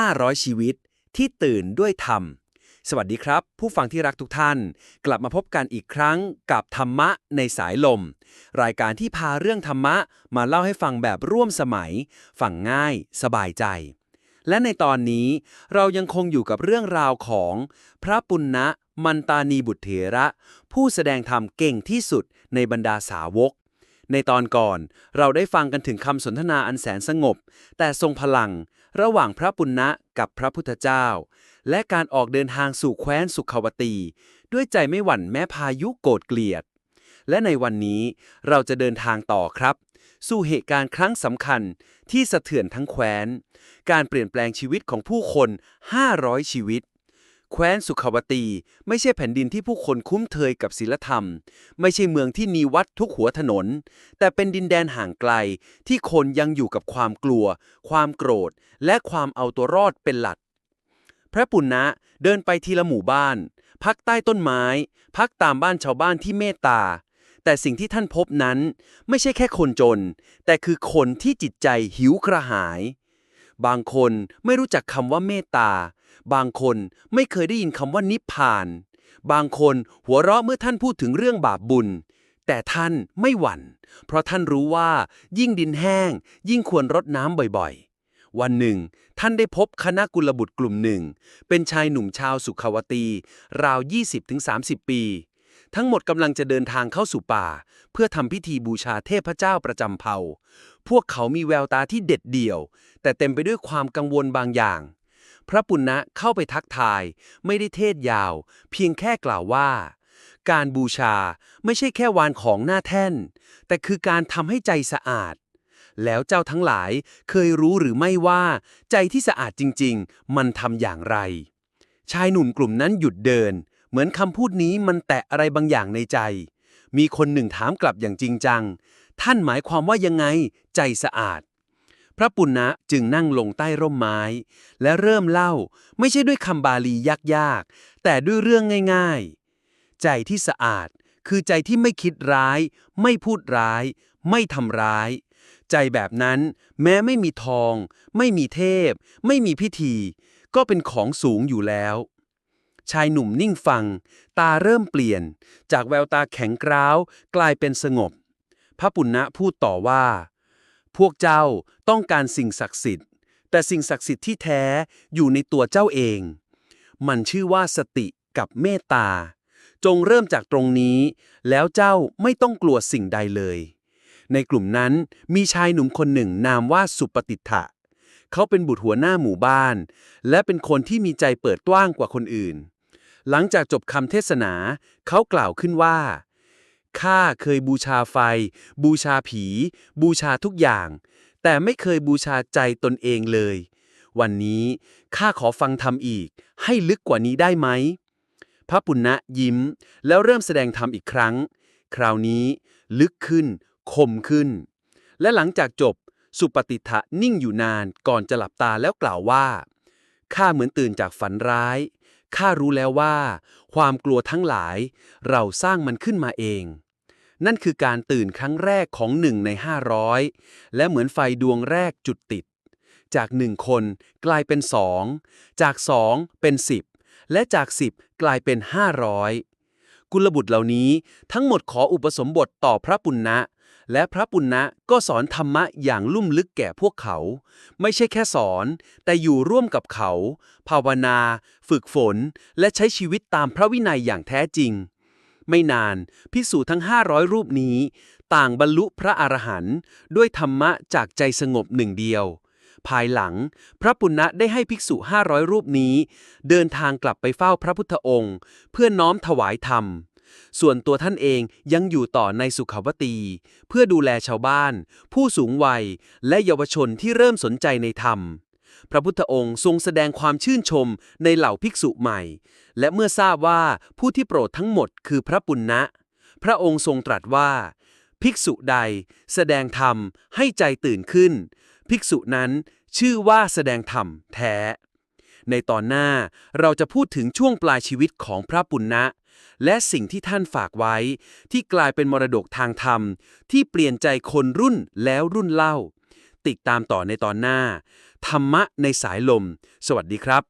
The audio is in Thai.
500 ชีวิตที่ตื่นด้วยธรรม สวัสดีครับ ผู้ฟังที่รักทุกท่าน กลับมาพบกันอีกครั้งกับธรรมะในสายลม รายการที่พาเรื่องธรรมะมาเล่าให้ฟังแบบร่วมสมัย ฟังง่าย สบายใจ และในตอนนี้เรายังคงอยู่กับเรื่องราวของ พระปุณณะมันตานีบุตรเถระ ผู้แสดงธรรมเก่งที่สุดในบรรดาสาวก ในตอนก่อนเราได้ฟังกันถึงคำสนทนาอันแสนสงบ แต่ทรงพลัง ระหว่างพระปุณณะกับพระพุทธเจ้า และการออกเดินทางสู่แคว้นสุขวตี ด้วยใจไม่หวั่นแม้พายุโกรธเกลียด และในวันนี้เราจะเดินทางต่อครับ สู่เหตุการณ์ครั้งสำคัญที่สะเทือนทั้งแคว้น การเปลี่ยนแปลงชีวิตของผู้คน 500 ชีวิต แคว้นสุขวตี ไม่ใช่แผ่นดินที่ผู้คนคุ้มเทยกับศีลธรรม ไม่ใช่เมืองที่มีวัดทุกหัวถนน แต่เป็นดินแดนห่างไกล ที่คนยังอยู่กับความกลัว ความโกรธ และความเอาตัวรอดเป็นหลัก พระปุณณะเดินไปทีละหมู่บ้าน พักใต้ต้นไม้ พักตามบ้านชาวบ้านที่เมตตา แต่สิ่งที่ท่านพบนั้น ไม่ใช่แค่คนจน แต่คือคนที่จิตใจหิวกระหาย บางคนไม่รู้จักคำว่าเมตตา บางคนไม่เคยได้ยินคำว่านิพพาน บางคนหัวเราะเมื่อท่านพูดถึงเรื่องบาปบุญ แต่ท่านไม่หวั่น เพราะท่านรู้ว่ายิ่งดินแห้ง ยิ่งควรรดน้ำบ่อยๆ วันหนึ่ง ท่านได้พบคณะกุลบุตรกลุ่มหนึ่ง เป็นชายหนุ่มชาวสุขวตี ราว 20-30 ปี ทั้งหมดกำลังจะเดินทางเข้าสู่ป่า เพื่อทำพิธีบูชาเทพเจ้าประจำเผ่า พวกเขามีแววตาที่เด็ดเดี่ยว แต่เต็มไปด้วยความกังวลบางอย่าง พระปุณณะเข้าไปทักทาย ไม่ได้เทศยาว เพียงแค่กล่าวว่า การบูชาไม่ใช่แค่วานของหน้าแท่น แต่คือการทำให้ใจสะอาด แล้วเจ้าทั้งหลายเคยรู้หรือไม่ว่า ใจที่สะอาดจริง ๆ มันทำอย่างไร ชายหนุ่มกลุ่มนั้นหยุดเดิน เหมือนคำพูดนี้มันแตะอะไรบางอย่างในใจ มีคนหนึ่งถามกลับอย่างจริงจัง ท่านหมายความว่ายังไง ใจสะอาด พระปุณณะจึงนั่งลงใต้ร่มไม้ และเริ่มเล่า ไม่ใช่ด้วยคำบาลียากๆ แต่ด้วยเรื่องง่ายๆ ใจที่สะอาด คือใจที่ไม่คิดร้าย ไม่พูดร้าย ไม่ทำร้ายใจแบบนั้นแม้ไม่มีทอง ไม่มีเทพ ไม่มีพิธี ก็เป็นของสูงอยู่แล้ว ชายหนุ่มนิ่งฟัง ตาเริ่มเปลี่ยน จากแววตาแข็งกร้าว กลายเป็นสงบ พระปุณณะพูดต่อว่า พวกเจ้าต้องการสิ่งศักดิ์สิทธิ์ แต่สิ่งศักดิ์สิทธิ์ที่แท้อยู่ในตัวเจ้าเอง มันชื่อว่าสติกับเมตตา จงเริ่มจากตรงนี้ แล้วเจ้าไม่ต้องกลัวสิ่งใดเลย ในกลุ่มนั้นมีชายหนุ่มคนหนึ่งนามว่าสุปฏิทะเขาเป็นบุตรหัวหน้าหมู่บ้าน และเป็นคนที่มีใจเปิดกว้างกว่าคนอื่น หลังจากจบคำเทศนา เขากล่าวขึ้นว่า ข้าเคยบูชาไฟ บูชาผี บูชาทุกอย่าง แต่ไม่เคยบูชาใจตนเองเลย วันนี้ข้าขอฟังธรรมอีก ให้ลึกกว่านี้ได้ไหม พระปุณณะยิ้ม แล้วเริ่มแสดงธรรมอีกครั้ง คราวนี้ลึกขึ้นคมขึ้น และหลังจากจบสุปฏิทะนิ่งอยู่นานก่อนจะหลับตาแล้วกล่าวว่าข้าเหมือนตื่นจากฝันร้าย ข้ารู้แล้วว่า ความกลัวทั้งหลาย เราสร้างมันขึ้นมาเอง นั่นคือการตื่นครั้งแรกของหนึ่งใน 500 และเหมือนไฟดวงแรกจุดติด จากหนึ่งคนกลายเป็นสองจากสองเป็นสิบและจากสิบกลายเป็น 500 กุลบุตรเหล่านี้ทั้งหมดขออุปสมบทต่อพระปุณณะ และพระปุณณะก็สอนธรรมะอย่างลุ่มลึกแก่พวกเขา ไม่ใช่แค่สอน แต่อยู่ร่วมกับเขา ภาวนา ฝึกฝน และใช้ชีวิตตามพระวินัยอย่างแท้จริง ไม่นานพิสูจทั้ง 500 รูปนี้ ต่างบรรลุพระอรหันต์ด้วยธรรมะจากใจสงบหนึ่งเดียว ภายหลัง พระปุณณะได้ให้ภิกษุ 500 รูปนี้ เดินทางกลับไปเฝ้าพระพุทธองค์ เพื่อน้อมถวายธรรม ส่วนตัวท่านเองยังอยู่ต่อในสุขาวตี เพื่อดูแลชาวบ้าน ผู้สูงวัย และเยาวชนที่เริ่มสนใจในธรรม พระพุทธองค์ทรงแสดงความชื่นชมในเหล่าภิกษุใหม่ และเมื่อทราบว่าผู้ที่โปรดทั้งหมดคือพระปุณณะพระองค์ทรงตรัสว่า ภิกษุใด แสดงธรรมให้ใจตื่นขึ้น ภิกษุนั้นชื่อว่าแสดงธรรมแท้ ในตอนหน้าเราจะพูดถึงช่วงปลายชีวิตของพระปุณณะ และสิ่งที่ท่านฝากไว้ ที่กลายเป็นมรดกทางธรรม ที่เปลี่ยนใจคนรุ่นแล้วรุ่นเล่า ติดตามต่อในตอนหน้า ธรรมะในสายลม สวัสดีครับ